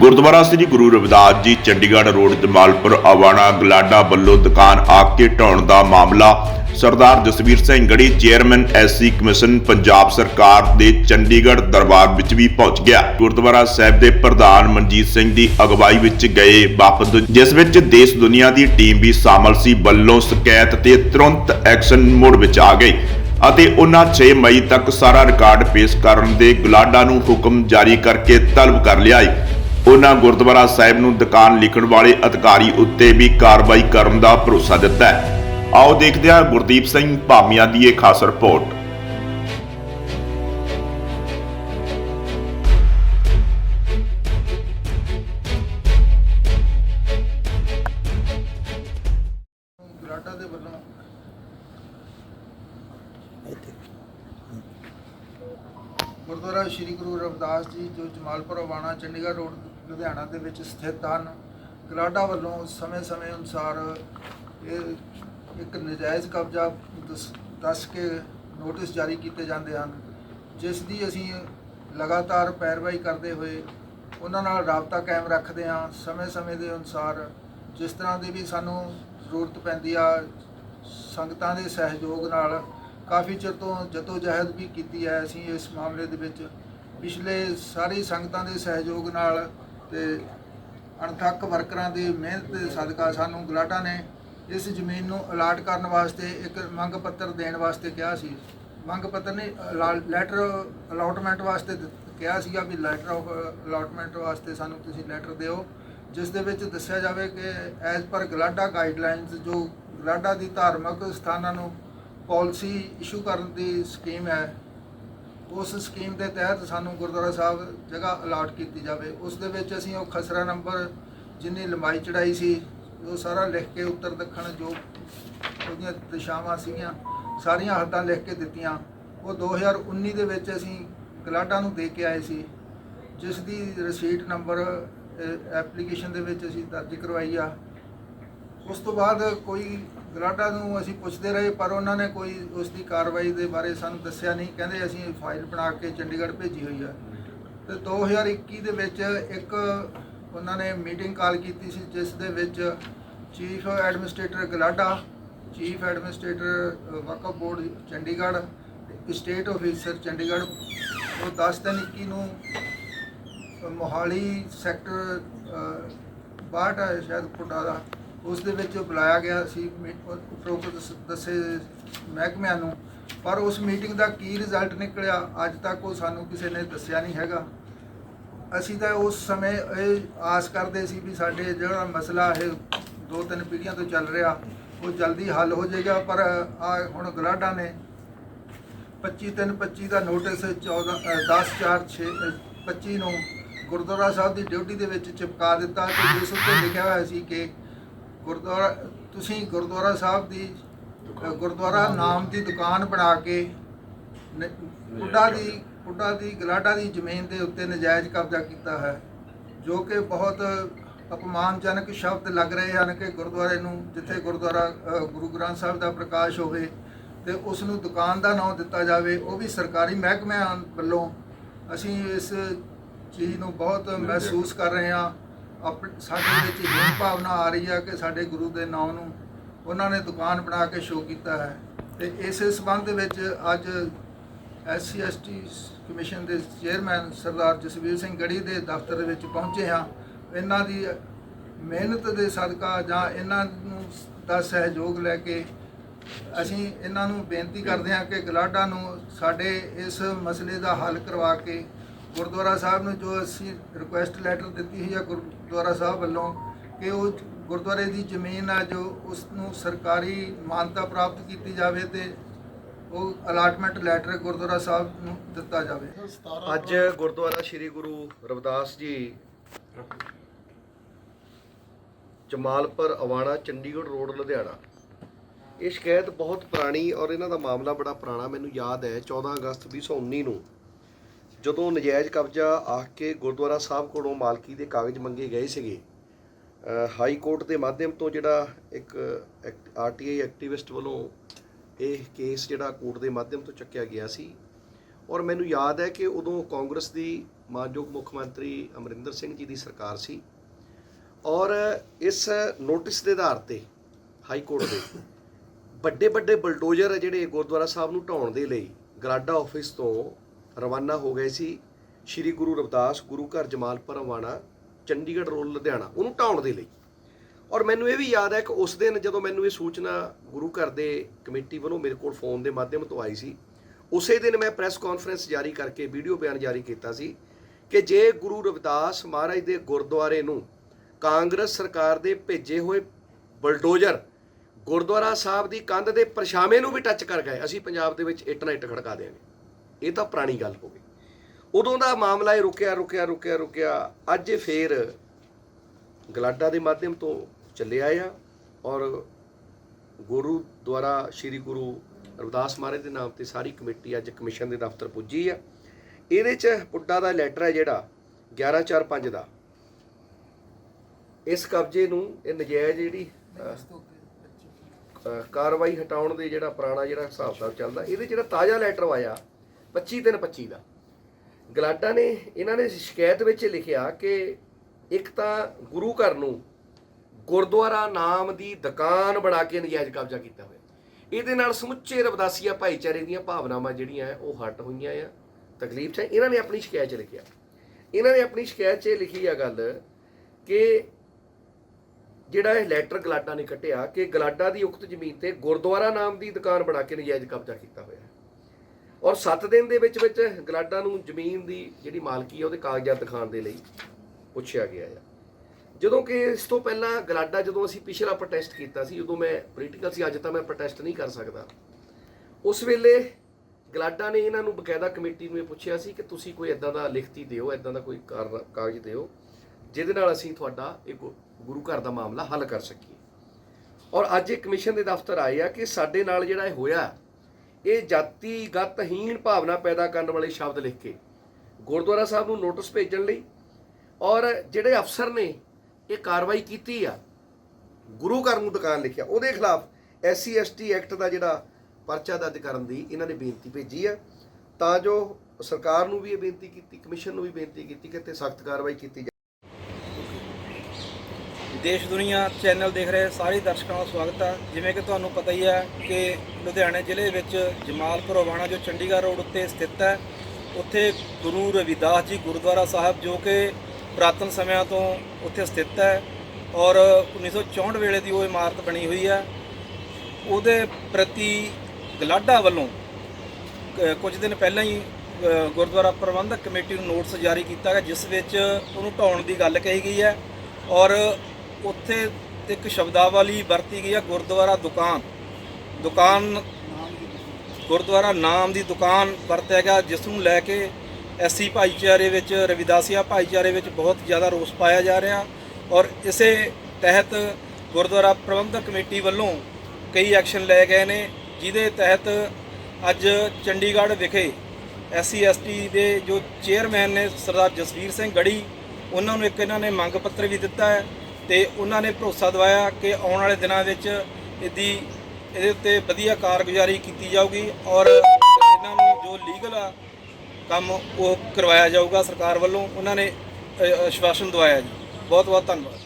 ਗੁਰਦੁਆਰਾ ਸ੍ਰੀ Guru Ravidas ji, Chandigarh road Jamalpur Awana, GLADA ਵੱਲੋਂ ਦੁਕਾਨ ਆ ਕੇ ਢਾਉਣ ਦਾ ਮਾਮਲਾ। ਸਰਦਾਰ ਜਸਵੀਰ ਸਿੰਘ ਗੜੀ, ਚੇਅਰਮੈਨ ਐਸਸੀ ਕਮਿਸ਼ਨ, ਪੰਜਾਬ ਸਰਕਾਰ ਦੇ ਚੰਡੀਗੜ੍ਹ ਦਰਬਾਰ ਵਿੱਚ ਵੀ ਪਹੁੰਚ ਗਿਆ। ਗੁਰਦੁਆਰਾ ਸਾਹਿਬ ਦੇ ਪ੍ਰਧਾਨ ਮਨਜੀਤ ਸਿੰਘ ਦੀ ਅਗਵਾਈ ਵਿੱਚ ਗਏ ਵਫਦ ਜਿਸ ਵਿੱਚ ਦੇਸ਼ ਦੁਨੀਆ ਦੀ ਟੀਮ ਵੀ ਸ਼ਾਮਲ ਸੀ, ਵੱਲੋਂ ਸ਼ਿਕਾਇਤ ਤੇ ਤੁਰੰਤ ਐਕਸ਼ਨ ਮੋਡ ਵਿੱਚ ਆ ਗਈ ਅਤੇ ਉਹਨਾਂ 6 ਮਈ ਤੱਕ ਸਾਰਾ ਰਿਕਾਰਡ ਪੇਸ਼ ਕਰਨ ਦੇ ਗੁਲਾਡਾ ਨੂੰ ਹੁਕਮ ਜਾਰੀ ਕਰਕੇ ਤਲਬ ਕਰ ਲਿਆ ਹੈ ਉਹਨਾਂ ਗੁਰਦੁਆਰਾ ਸਾਹਿਬ ਨੂੰ ਦੁਕਾਨ ਲਿਖਣ ਵਾਲੇ ਅਧਿਕਾਰੀ ਉੱਤੇ ਵੀ ਕਾਰਵਾਈ ਕਰਨ ਦਾ ਭਰੋਸਾ ਦਿੱਤਾ ਹੈ। ਆਓ ਦੇਖਦੇ ਹਾਂ ਗੁਰਦੀਪ ਸਿੰਘ ਭਾਮੀਆਂ ਦੀ ਇਹ ਖਾਸ ਰਿਪੋਰਟ। ਗਰਾਟਾ ਦੇ ਵੱਲੋਂ ਗੁਰਦੁਆਰਾ ਸ੍ਰੀ ਗੁਰੂ ਰਵਿਦਾਸ ਜੀ, ਜੋ ਜਮਾਲਪੁਰ ਆਵਾਣਾ ਚੰਡੀਗੜ੍ਹ ਰੋਡ ਲੁਧਿਆਣਾ ਦੇ ਵਿੱਚ ਸਥਿਤ ਹਨ। ਗਲਾਡਾ ਵੱਲੋਂ ਸਮੇਂ-ਸਮੇਂ ਅਨੁਸਾਰ ਇਹ ਇੱਕ ਨਜਾਇਜ਼ ਕਬਜ਼ਾ ਦਸ- ਦੱਸ ਕੇ ਨੋਟਿਸ ਜਾਰੀ ਕੀਤੇ ਜਾਂਦੇ ਹਨ, ਜਿਸ ਦੀ ਅਸੀਂ ਲਗਾਤਾਰ ਪੈਰਵਾਈ ਕਰਦੇ ਹੋਏ ਉਹਨਾਂ ਨਾਲ ਰਾਬਤਾ ਕਾਇਮ ਰੱਖਦੇ ਹਾਂ। ਸਮੇਂ-ਸਮੇਂ ਦੇ ਅਨੁਸਾਰ ਜਿਸ ਤਰ੍ਹਾਂ ਦੀ ਵੀ ਸਾਨੂੰ ਜ਼ਰੂਰਤ ਪੈਂਦੀ ਆ, ਸੰਗਤਾਂ ਦੇ ਸਹਿਯੋਗ ਨਾਲ ਕਾਫੀ ਚਿਰ ਤੋਂ ਜਹਿਦ ਵੀ ਕੀਤੀ ਹੈ। ਅਸੀਂ ਇਸ ਮਾਮਲੇ ਦੇ ਵਿੱਚ ਪਿਛਲੇ ਸਾਰੀ ਸੰਗਤਾਂ ਦੇ ਸਹਿਯੋਗ ਨਾਲ ਤੇ ਅਣਥੱਕ ਵਰਕਰਾਂ ਦੀ ਮਿਹਨਤ ਦੇ ਸਦਕਾ ਸਾਨੂੰ ਗਲਾਟਾ ਨੇ ਇਸ ਜ਼ਮੀਨ ਨੂੰ ਅਲਾਟ ਕਰਨ ਵਾਸਤੇ ਇੱਕ ਮੰਗ ਪੱਤਰ ਦੇਣ ਵਾਸਤੇ ਕਿਹਾ ਸੀ। ਮੰਗ ਪੱਤਰ ਨਹੀਂ ਲੈਟਰ ਅਲਾਟਮੈਂਟ ਵਾਸਤੇ ਦਿੱਤ- ਕਿਹਾ ਸੀਗਾ ਵੀ ਲੈਟਰ ਆਫ ਅਲਾਟਮੈਂਟ ਵਾਸਤੇ ਸਾਨੂੰ ਤੁਸੀਂ ਲੈਟਰ ਦਿਓ, ਜਿਸ ਦੇ ਵਿੱਚ ਦੱਸਿਆ ਜਾਵੇ ਕਿ ਐਜ਼ ਪਰ ਗਲਾਡਾ ਗਾਈਡਲਾਈਨਸ ਜੋ ਗਲਾਡਾ ਦੀ ਧਾਰਮਿਕ ਸਥਾਨਾਂ ਨੂੰ ਪਾਲਿਸੀ ਇਸ਼ੂ ਕਰਨ ਦੀ ਸਕੀਮ ਹੈ ਉਸ ਸਕੀਮ ਦੇ ਤਹਿਤ ਸਾਨੂੰ ਗੁਰਦੁਆਰਾ ਸਾਹਿਬ ਜਗ੍ਹਾ ਅਲਾਟ ਕੀਤੀ ਜਾਵੇ। ਉਸ ਦੇ ਵਿੱਚ ਅਸੀਂ ਉਹ ਖਸਰਾ ਨੰਬਰ ਜਿੰਨੀ ਲੰਬਾਈ ਚੜਾਈ ਸੀ, ਉਹ ਸਾਰਾ ਲਿਖ ਕੇ ਉੱਤਰ ਦੱਖਣ ਜੋ ਉਹਦੀਆਂ ਦਿਸ਼ਾਵਾਂ ਸੀਗੀਆਂ, ਸਾਰੀਆਂ ਹੱਦਾਂ ਲਿਖ ਕੇ ਦਿੱਤੀਆਂ। ਉਹ 2019 ਦੇ ਵਿੱਚ ਅਸੀਂ ਗਲਾਡਾ ਨੂੰ ਦੇ ਕੇ ਆਏ ਸੀ, ਜਿਸ ਦੀ ਰਸੀਟ ਨੰਬਰ ਐਪਲੀਕੇਸ਼ਨ ਦੇ ਵਿੱਚ ਅਸੀਂ ਦਰਜ ਕਰਵਾਈ ਆ। ਉਸ ਤੋਂ ਬਾਅਦ ਕੋਈ ਗਰਾਡਾ ਨੂੰ ਅਸੀਂ ਪੁੱਛਦੇ ਰਹੇ, ਪਰ ਉਹਨਾਂ ਨੇ ਕੋਈ ਉਸ ਦੀ ਕਾਰਵਾਈ ਦੇ ਬਾਰੇ ਸਾਨੂੰ ਦੱਸਿਆ ਨਹੀਂ। ਕਹਿੰਦੇ ਅਸੀਂ ਫਾਈਲ ਬਣਾ ਕੇ ਚੰਡੀਗੜ੍ਹ ਭੇਜੀ ਹੋਈ ਆ। ਤੇ 2021 ਦੇ ਵਿੱਚ ਇੱਕ ਉਹਨਾਂ ਨੇ ਮੀਟਿੰਗ ਕਾਲ ਕੀਤੀ ਸੀ, ਜਿਸ ਦੇ ਵਿੱਚ chief administrator GLADA, chief administrator Waqf board Chandigarh state officer Chandigarh. ਉਹ 10 ਦਿਨ 21 ਨੂੰ ਮੋਹਾਲੀ ਸੈਕਟਰ 62 ਹੈ ਸ਼ਾਇਦ ਪੁੱਡਾ ਦਾ। ਉਸ ਦੇ ਵਿੱਚ ਬੁਲਾਇਆ ਗਿਆ ਸੀ ਮੀ- ਉਪਰੋਕਤ ਸ- ਦੱਸੇ ਮਹਿਕਮਿਆਂ ਨੂੰ। ਪਰ ਉਸ ਮੀਟਿੰਗ ਦਾ ਕੀ ਰਿਜ਼ਲਟ ਨਿਕਲਿਆ ਅੱਜ ਤੱਕ ਉਹ ਸਾਨੂੰ ਕਿਸੇ ਨੇ ਦੱਸਿਆ ਨਹੀਂ ਹੈਗਾ। ਅਸੀਂ ਤਾਂ ਉਸ ਸਮੇਂ ਇਹ ਆਸ ਕਰਦੇ ਸੀ ਵੀ ਸਾਡੇ ਜਿਹੜਾ ਮਸਲਾ ਇਹ ਦੋ ਤਿੰਨ ਪੀੜ੍ਹੀਆਂ ਤੋਂ ਚੱਲ ਰਿਹਾ ਉਹ ਜਲਦੀ ਹੱਲ ਹੋ ਜਾਏਗਾ ਪਰ ਆ ਹੁਣ ਗਲਾਡਾ ਨੇ 25 ਤਿੰਨ 25 ਦਾ ਨੋਟਿਸ 14 ਅ, 10 4 6 25 ਨੂੰ ਗੁਰਦੁਆਰਾ ਸਾਹਿਬ ਦੀ ਡਿਊਟੀ ਦੇ ਵਿੱਚ ਚਿਪਕਾ ਦਿੱਤਾ ਤੇ ਜਿਸ ਉੱਤੇ ਲਿਖਿਆ ਹੋਇਆ ਸੀ ਕਿ ਗੁਰਦੁਆਰਾ, ਤੁਸੀਂ ਗੁਰਦੁਆਰਾ ਸਾਹਿਬ ਦੀ ਗੁਰਦੁਆਰਾ ਨਾਮ ਦੀ ਦੁਕਾਨ ਬਣਾ ਕੇ ਨ- ਪੁੱਡਾ ਦੀ ਪੁੱਡਾ ਦੀ, ਗਲਾਡਾ ਦੀ ਜ਼ਮੀਨ ਦੇ ਉੱਤੇ ਨਜਾਇਜ਼ ਕਬਜ਼ਾ ਕੀਤਾ ਹੈ, ਜੋ ਕਿ ਬਹੁਤ ਅਪਮਾਨਜਨਕ ਸ਼ਬਦ ਲੱਗ ਰਹੇ ਹਨ ਕਿ ਗੁਰਦੁਆਰੇ ਨੂੰ, ਜਿੱਥੇ ਗੁਰਦੁਆਰਾ ਗੁਰੂ ਗ੍ਰੰਥ ਸਾਹਿਬ ਦਾ ਪ੍ਰਕਾਸ਼ ਹੋਵੇ ਤੇ ਉਸ ਨੂੰ ਦੁਕਾਨ ਦਾ ਨਾਮ ਦਿੱਤਾ ਜਾਵੇ, ਉਹ ਵੀ ਸਰਕਾਰੀ ਮਹਿਕਮਿਆਂ ਵੱਲੋਂ, ਅਸੀਂ ਇਸ ਚੀਜ਼ ਨੂੰ ਬਹੁਤ ਮਹਿਸੂਸ ਕਰ ਰਹੇ ਹਾਂ। ਸਾਡੇ ਵਿੱਚ ਇਹ ਭਾਵਨਾ ਆ ਰਹੀ ਹੈ ਕਿ ਸਾਡੇ ਗੁਰੂ ਦੇ ਨਾਮ ਨੂੰ ਉਹਨਾਂ ਨੇ ਦੁਕਾਨ ਬਣਾ ਕੇ ਸ਼ੋਅ ਕੀਤਾ ਹੈ। ਤੇ ਇਸੇ ਸਬੰਧ ਵਿੱਚ ਅੱਜ ਐਸਸੀ ਐਸਟੀ ਕਮਿਸ਼ਨ ਦੇ ਚੇਅਰਮੈਨ ਸਰਦਾਰ ਜਸਵੀਰ ਸਿੰਘ ਗੜੀ ਦੇ ਦਫ਼ਤਰ ਵਿੱਚ ਪਹੁੰਚੇ ਹਾਂ। ਇਹਨਾਂ ਦੀ ਮਿਹਨਤ ਦੇ ਸਦਕਾ ਜਾਂ ਇਹਨਾਂ ਨੂੰ ਦਾ ਸਹਿਯੋਗ ਲੈ ਕੇ ਅਸੀਂ ਇਹਨਾਂ ਨੂੰ ਬੇਨਤੀ ਕਰਦੇ ਹਾਂ ਕਿ ਗਲਾਡਾ ਨੂੰ ਸਾਡੇ ਇਸ ਮਸਲੇ ਦਾ ਹੱਲ ਕਰਵਾ ਕੇ ਗੁਰਦੁਆਰਾ ਸਾਹਿਬ ਨੂੰ ਜੋ ਅਸੀਂ ਰਿਕੁਐਸਟ ਲੈਟਰ ਦਿੱਤੀ ਹੋਈ ਹੈ ਗੁਰਦੁਆਰਾ ਸਾਹਿਬ ਵੱਲੋਂ ਕਿ ਉਹ ਗੁਰਦੁਆਰੇ ਦੀ ਜ਼ਮੀਨ ਆ ਜੋ ਉਸ ਨੂੰ ਸਰਕਾਰੀ ਮਾਨਤਾ ਪ੍ਰਾਪਤ ਕੀਤੀ ਜਾਵੇ ਤੇ ਉਹ ਅਲਾਟਮੈਂਟ ਲੈਟਰ ਗੁਰਦੁਆਰਾ ਸਾਹਿਬ ਨੂੰ ਦਿੱਤਾ ਜਾਵੇ। ਅੱਜ ਗੁਰਦੁਆਰਾ ਸ੍ਰੀ ਗੁਰੂ ਰਵਿਦਾਸ ਜੀ, ਜਮਾਲਪੁਰ ਅਵਾਣਾ ਚੰਡੀਗੜ੍ਹ ਰੋਡ, ਲੁਧਿਆਣਾ। ਇਹ ਸ਼ਿਕਾਇਤ ਬਹੁਤ ਪੁਰਾਣੀ ਔਰ ਇਹਨਾਂ ਦਾ ਮਾਮਲਾ ਬੜਾ ਪੁਰਾਣਾ, ਮੈਨੂੰ ਯਾਦ ਹੈ 14 ਅਗਸਤ 2019 ਨੂੰ। ਜਦੋਂ ਨਜਾਇਜ਼ ਕਬਜ਼ਾ ਆਖ ਕੇ ਗੁਰਦੁਆਰਾ ਸਾਹਿਬ ਕੋਲੋਂ ਮਾਲਕੀ ਦੇ ਕਾਗਜ਼ ਮੰਗੇ ਗਏ ਸੀਗੇ ਹਾਈ ਕੋਰਟ ਦੇ ਮਾਧਿਅਮ ਤੋਂ ਜਿਹੜਾ ਇੱਕ ਆਰਟੀਆਈ ਐਕਟਿਵਿਸਟ ਵੱਲੋਂ ਇਹ ਕੇਸ ਜਿਹੜਾ ਕੋਰਟ ਦੇ ਮਾਧਿਅਮ ਤੋਂ ਚੱਕਿਆ ਗਿਆ ਸੀ ਔਰ ਮੈਨੂੰ ਯਾਦ ਹੈ ਕਿ ਉਦੋਂ ਕਾਂਗਰਸ ਦੀ ਮਾਨਯੋਗ ਮੁੱਖ ਮੰਤਰੀ ਅਮਰਿੰਦਰ ਸਿੰਘ ਜੀ ਦੀ ਸਰਕਾਰ ਸੀ ਔਰ ਇਸ ਨੋਟਿਸ ਦੇ ਆਧਾਰ ਤੇ ਹਾਈ ਕੋਰਟ ਦੇ ਵੱਡੇ ਵੱਡੇ ਬਲਡੋਜ਼ਰ ਜਿਹੜੇ ਗੁਰਦੁਆਰਾ ਸਾਹਿਬ ਨੂੰ ਢਾਉਣ ਦੇ ਲਈ ਗਰਾਡਾ ਆਫਿਸ ਤੋਂ ਰਵਾਨਾ ਹੋ ਗਏ ਸੀ ਸ੍ਰੀ ਗੁਰੂ ਰਵਿਦਾਸ, ਗੁਰੂ ਘਰ ਜਮਾਲਪੁਰ ਰਵਾਨਾ ਚੰਡੀਗੜ੍ਹ ਰੋਲ ਲੁਧਿਆਣਾ, ਉਹਨੂੰ ਢਾਉਣ ਦੇ ਲਈ। ਔਰ ਮੈਨੂੰ ਇਹ ਵੀ ਯਾਦ ਹੈ ਕਿ ਉਸ ਦਿਨ ਜਦੋਂ ਮੈਨੂੰ ਇਹ ਸੂਚਨਾ ਗੁਰੂ ਘਰ ਦੇ ਕਮੇਟੀ ਵੱਲੋਂ ਮੇਰੇ ਕੋਲ ਫੋਨ ਦੇ ਮਾਧਿਅਮ ਤੋਂ ਆਈ ਸੀ, ਉਸੇ ਦਿਨ ਮੈਂ ਪ੍ਰੈਸ ਕਾਨਫਰੰਸ ਜਾਰੀ ਕਰਕੇ ਵੀਡੀਓ ਬਿਆਨ ਜਾਰੀ ਕੀਤਾ ਸੀ ਕਿ ਜੇ ਗੁਰੂ ਰਵਿਦਾਸ ਮਹਾਰਾਜ ਦੇ ਗੁਰਦੁਆਰੇ ਨੂੰ ਕਾਂਗਰਸ ਸਰਕਾਰ ਦੇ ਭੇਜੇ ਹੋਏ ਬਲਡੋਜ਼ਰ ਗੁਰਦੁਆਰਾ ਸਾਹਿਬ ਦੀ ਕੰਧ ਦੇ ਪਰਛਾਵੇਂ ਨੂੰ ਵੀ ਟੱਚ ਕਰ ਗਏ, ਅਸੀਂ ਪੰਜਾਬ ਦੇ ਵਿੱਚ ਇੱਟ ਨਾਲ ਇੱਟ ਖੜਕਾ ਦੇਵਾਂਗੇ ਇਹ ਤਾਂ ਪੁਰਾਣੀ ਗੱਲ ਹੋ ਗਈ। ਉਦੋਂ ਦਾ ਮਾਮਲਾ ਇਹ ਰੁਕਿਆ ਰੁਕਿਆ ਰੁਕਿਆ ਰੁਕਿਆ। ਅੱਜ ਇਹ ਫੇਰ ਗਲਾਡਾ ਦੇ ਮਾਧਿਅਮ ਤੋਂ ਚੱਲਿਆ ਆ ਔਰ ਗੁਰੂ ਦੁਆਰਾ ਸ੍ਰੀ ਗੁਰੂ ਰਵਿਦਾਸ ਮਹਾਰਾਜ ਦੇ ਨਾਮ ਤੇ ਸਾਰੀ ਕਮੇਟੀ ਅੱਜ ਕਮਿਸ਼ਨ ਦੇ ਦਫ਼ਤਰ ਪੁੱਜੀ ਆ। ਇਹਦੇ ਚ ਪੁੱਡਾ ਦਾ ਲੈਟਰ ਹੈ ਜਿਹੜਾ 1145 ਦਾ। ਇਸ ਕਬਜ਼ੇ ਨੂੰ ਇਹ ਨਜਾਇਜ਼ ਜਿਹੜੀ ਕਾਰਵਾਈ ਹਟਾਉਣ ਦੇ ਜਿਹੜਾ ਪੁਰਾਣਾ ਜਿਹੜਾ ਹਿਸਾਬ ਕਿਤਾਬ ਚੱਲਦਾ, ਇਹਦੇ ਜਿਹੜਾ ਤਾਜ਼ਾ ਲੈਟਰ ਆਇਆ 25 ਦਿਨ 25 ਦਾ। ਗਲਾਡਾ ਨੇ ਇਹਨਾਂ ਨੇ ਸ਼ਿਕਾਇਤ ਵਿੱਚ ਲਿਖਿਆ ਕਿ ਇੱਕ ਤਾਂ ਗੁਰੂ ਘਰ ਨੂੰ ਗੁਰਦੁਆਰਾ ਨਾਮ ਦੀ ਦੁਕਾਨ ਬਣਾ ਕੇ ਨਜਾਇਜ਼ ਕਬਜ਼ਾ ਕੀਤਾ ਹੋਇਆ। ਇਹਦੇ ਨਾਲ ਸਮੁੱਚੇ ਰਵਦਾਸੀਆ ਭਾਈਚਾਰੇ ਦੀਆਂ ਭਾਵਨਾਵਾਂ ਜਿਹੜੀਆਂ ਉਹ ਹਟ ਹੋਈਆਂ ਆ। ਤਕਲੀਫ 'ਚ ਹੈ। ਇਹਨਾਂ ਨੇ ਆਪਣੀ ਸ਼ਿਕਾਇਤ 'ਚ ਲਿਖਿਆ। ਇਹਨਾਂ ਨੇ ਆਪਣੀ ਸ਼ਿਕਾਇਤ 'ਚ ਇਹ ਲਿਖੀ ਆ ਗੱਲ ਕਿ ਜਿਹੜਾ ਇਹ ਲੈਟਰ ਗਲਾਡਾ ਨੇ ਕੱਟਿਆ ਕਿ ਗਲਾਡਾ ਦੀ ਉਕਤ ਜ਼ਮੀਨ ਤੇ ਗੁਰਦੁਆਰਾ ਨਾਮ ਦੀ ਦੁਕਾਨ ਬਣਾ ਕੇ ਨਜਾਇਜ਼ ਕਬਜ਼ਾ ਕੀਤਾ ਹੋਇਆ ਹੈ। ਔਰ 7 ਦਿਨ ਦੇ ਵਿੱਚ ਵਿੱਚ ਗਲਾਡਾ ਨੂੰ ਜ਼ਮੀਨ ਦੀ ਜਿਹੜੀ ਮਾਲਕੀ ਹੈ ਉਹਦੇ ਕਾਗਜ਼ਾਤ ਦਿਖਾਉਣ ਦੇ ਲਈ ਪੁੱਛਿਆ ਗਿਆ ਹੈ ਜਦੋਂ ਕਿ ਇਸ ਤੋਂ ਪਹਿਲਾਂ ਗਲਾਡਾ ਜਦੋਂ ਅਸੀਂ ਪਿਛਲਾ ਪ੍ਰੋਟੈਸਟ ਕੀਤਾ ਸੀ, ਉਦੋਂ ਮੈਂ ਪੋਲੀਟੀਕਲ ਸੀ, ਅੱਜ ਤਾਂ ਮੈਂ ਪ੍ਰੋਟੈਸਟ ਨਹੀਂ ਕਰ ਸਕਦਾ। ਉਸ ਵੇਲੇ ਗਲਾਡਾ ਨੇ ਇਹਨਾਂ ਨੂੰ ਬਕਾਇਦਾ ਕਮੇਟੀ ਨੂੰ ਇਹ ਪੁੱਛਿਆ ਸੀ ਕਿ ਤੁਸੀਂ ਕੋਈ ਇਦਾਂ ਦਾ ਲਿਖਤੀ ਦਿਓ ਇਦਾਂ ਦਾ ਕੋਈ ਕਾਰ- ਕਾਗਜ਼ ਦਿਓ, ਜਿਹਦੇ ਨਾਲ ਅਸੀਂ ਤੁਹਾਡਾ ਇਹ ਗੁ- ਗੁਰੂ ਘਰ ਦਾ ਮਾਮਲਾ ਹੱਲ ਕਰ ਸਕੀਏ। ਔਰ ਅੱਜ ਇਹ ਕਮਿਸ਼ਨ ਦੇ ਦਫ਼ਤਰ ਆਏ ਆ ਕਿ ਸਾਡੇ ਨਾਲ ਜਿਹੜਾ ਇਹ ਹੋਇਆ ਇਹ ਜਾਤੀਗਤਹੀਣ ਭਾਵਨਾ ਪੈਦਾ ਕਰਨ ਵਾਲੇ ਸ਼ਬਦ ਲਿਖ ਕੇ ਗੁਰਦੁਆਰਾ ਸਾਹਿਬ ਨੂੰ ਨੋਟਿਸ ਭੇਜਣ ਲਈ ਔਰ ਜਿਹੜੇ ਅਫਸਰ ਨੇ ਇਹ ਕਾਰਵਾਈ ਕੀਤੀ ਆ, ਗੁਰੂ ਘਰ ਨੂੰ ਦੁਕਾਨ ਲਿਖਿਆ, ਉਹਦੇ ਖਿਲਾਫ ਐਸਸੀ ਐਸਟੀ ਐਕਟ ਦਾ ਜਿਹੜਾ ਪਰਚਾ ਦਰਜ ਕਰਨ ਦੀ ਇਹਨਾਂ ਨੇ ਬੇਨਤੀ ਭੇਜੀ ਆ। ਤਾਂ ਜੋ ਸਰਕਾਰ ਨੂੰ ਵੀ ਇਹ ਬੇਨਤੀ ਕੀਤੀ, ਕਮਿਸ਼ਨ ਨੂੰ ਵੀ ਬੇਨਤੀ ਕੀਤੀ ਕਿ ਤੇ ਸਖਤ ਕਾਰਵਾਈ ਕੀਤੀ ਜਾਵੇ। ਦੇਸ਼ ਦੁਨੀਆ ਚੈਨਲ ਦੇਖ ਰਹੇ ਸਾਰੇ ਦਰਸ਼ਕਾਂ ਦਾ ਸਵਾਗਤ ਹੈ ਜਿਵੇਂ ਕਿ ਤੁਹਾਨੂੰ ਪਤਾ ਹੀ ਹੈ ਕਿ ਲੁਧਿਆਣਾ ਜ਼ਿਲ੍ਹੇ ਵਿੱਚ ਜਮਾਲਪੁਰ ਰਵਾਣਾ, ਜੋ ਚੰਡੀਗੜ੍ਹ ਰੋਡ ਉੱਤੇ ਸਥਿਤ ਹੈ, ਉੱਥੇ ਗੁਰੂ ਰਵਿਦਾਸ ਜੀ ਗੁਰਦੁਆਰਾ ਸਾਹਿਬ, ਜੋ ਕਿ ਪੁਰਾਤਨ ਸਮਿਆਂ ਤੋਂ ਉੱਥੇ ਸਥਿਤ ਹੈ ਔਰ 1964 ਵੇਲੇ ਦੀ ਉਹ ਇਮਾਰਤ ਬਣੀ ਹੋਈ ਹੈ ਉਹਦੇ ਪ੍ਰਤੀ ਗਲਾਡਾ ਵੱਲੋਂ ਕੁਝ ਦਿਨ ਪਹਿਲਾਂ ਹੀ ਗੁਰਦੁਆਰਾ ਪ੍ਰਬੰਧਕ ਕਮੇਟੀ ਨੂੰ ਨੋਟਿਸ ਜਾਰੀ ਕੀਤਾ ਗਿਆ, ਜਿਸ ਵਿੱਚ ਉਹਨੂੰ ਢਾਉਣ ਦੀ ਗੱਲ ਕਹੀ ਗਈ ਹੈ ਔਰ ਉੱਥੇ ਇੱਕ ਸ਼ਬਦਾਵਲੀ ਵਰਤੀ ਗਈ ਹੈ ਗੁਰਦੁਆਰਾ ਦੁਕਾਨ। ਦੁਕਾਨ, ਗੁਰਦੁਆਰਾ ਨਾਮ ਦੀ ਦੁਕਾਨ ਵਰਤਿਆ ਗਿਆ ਜਿਸ ਨੂੰ ਲੈ ਕੇ ਐਸੀ ਭਾਈਚਾਰੇ ਵਿੱਚ, ਰਵਿਦਾਸੀਆ ਭਾਈਚਾਰੇ ਵਿੱਚ ਬਹੁਤ ਜ਼ਿਆਦਾ ਰੋਸ ਪਾਇਆ ਜਾ ਰਿਹਾ। ਔਰ ਇਸੇ ਤਹਿਤ ਗੁਰਦੁਆਰਾ ਪ੍ਰਬੰਧਕ ਕਮੇਟੀ ਵੱਲੋਂ ਕਈ ਐਕਸ਼ਨ ਲਏ ਗਏ ਨੇ, ਜਿਹਦੇ ਤਹਿਤ ਅੱਜ ਚੰਡੀਗੜ੍ਹ ਵਿਖੇ ਐਸਸੀ ਐਸਟੀ ਦੇ ਜੋ ਚੇਅਰਮੈਨ ਨੇ ਸਰਦਾਰ ਜਸਵੀਰ ਸਿੰਘ ਗੜੀ, ਉਹਨਾਂ ਨੂੰ ਇੱਕ ਇਹਨਾਂ ਨੇ ਮੰਗ ਪੱਤਰ ਵੀ ਦਿੱਤਾ ਹੈ। ਤੇ ਉਹਨਾਂ ਨੇ ਭਰੋਸਾ ਦਿਵਾਇਆ ਕਿ ਆਉਣ ਵਾਲੇ ਦਿਨਾਂ ਵਿੱਚ ਇਹਦੀ ਇਹਦੇ ਉੱਤੇ ਵਧੀਆ ਕਾਰਗੁਜ਼ਾਰੀ ਕੀਤੀ ਜਾਊਗੀ ਔਰ ਇਹਨਾਂ ਨੂੰ ਜੋ ਲੀਗਲ ਆ ਕੰਮ ਉਹ ਕਰਵਾਇਆ ਜਾਊਗਾ ਸਰਕਾਰ ਵੱਲੋਂ ਉਹਨਾਂ ਨੇ ਅ, ਆਸ਼ਵਾਸਨ ਦਵਾਇਆ ਜੀ। ਬਹੁਤ ਬਹੁਤ ਧੰਨਵਾਦ।